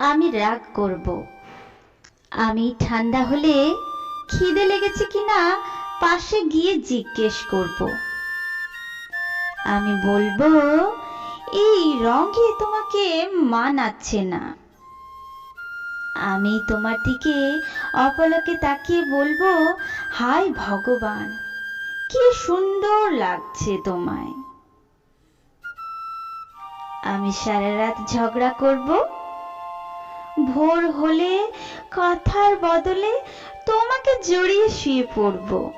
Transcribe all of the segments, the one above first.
আমি রাগ করব। আমি ঠান্ডা হলে খিদে লেগেছে কিনা পাশে গিয়ে জিজ্ঞেস করব। আমি বলব, এই রঙে তোমাকে মানাচ্ছে না। আমি তোমার দিকে অপলকে তাকিয়ে বলব হায় ভগবান, কি সুন্দর লাগছে তোমায়। আমি সারা রাত ঝগড়া করব ভোর হলে, কথার বদলে তোমাকে জড়িয়ে শুয়ে পড়ব।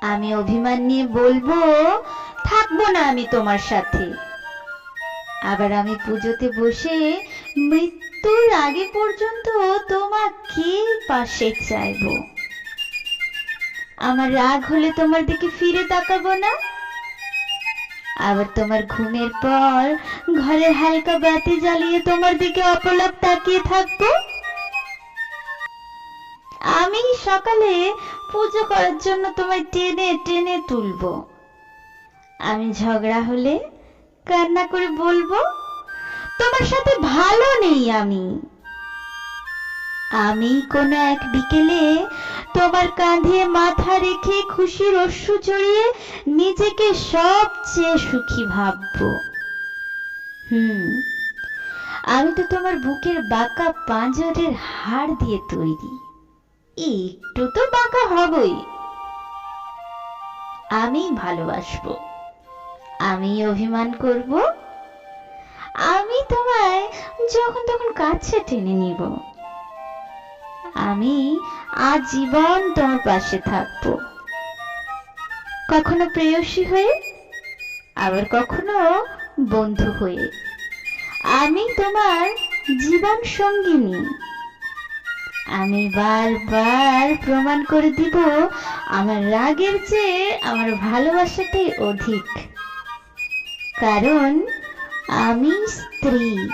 আমি অভিমান নিয়ে বলব, থাকব না আমি তোমার সাথে। আবার আমি পুজোতে বসে মৃত্যুর আগে পর্যন্ত তোমাকে পাশে চাইব? আমার রাগ হলে তোমার দিকে ফিরে তাকাবো না? আবার তোমার ঘুমের পর ঘরের হালকা বাতি জ্বালিয়ে তোমার দিকে অপলক তাকিয়ে থাকব? আমি সকালে পুজো করার জন্য তোমায় টেনে টেনে তুলবো। আমি ঝগড়া হলে কান্না করে বলব, তোমার সাথে ভালো নেই আমি। আমি কোনো এক বিকেলে তোমার কাঁধে মাথা রেখে খুশির অশ্রু জড়িয়ে নিজেকে সবচেয়ে সুখী ভাববো। হুম, আমি তো তোমার বুকের বাঁকা পাঁজরের হাড় দিয়ে তৈরি। একটু তো বাঁকা হবই। আমি ভালোবাসবো। আমি অভিমান করব। আমি তোমায় যখন তখন কাছে টেনে নিব। আমি আজীবন তোমার পাশে থাকব। কখনো প্রেয়সী হয়ে, আবার কখনো বন্ধু হয়ে। আমি তোমার জীবন সঙ্গিনী। আমি বারবার প্রমাণ করে দিব, আমার রাগের চেয়ে আমার ভালোবাসাটাই অধিক। কারণ আমি স্ত্রী।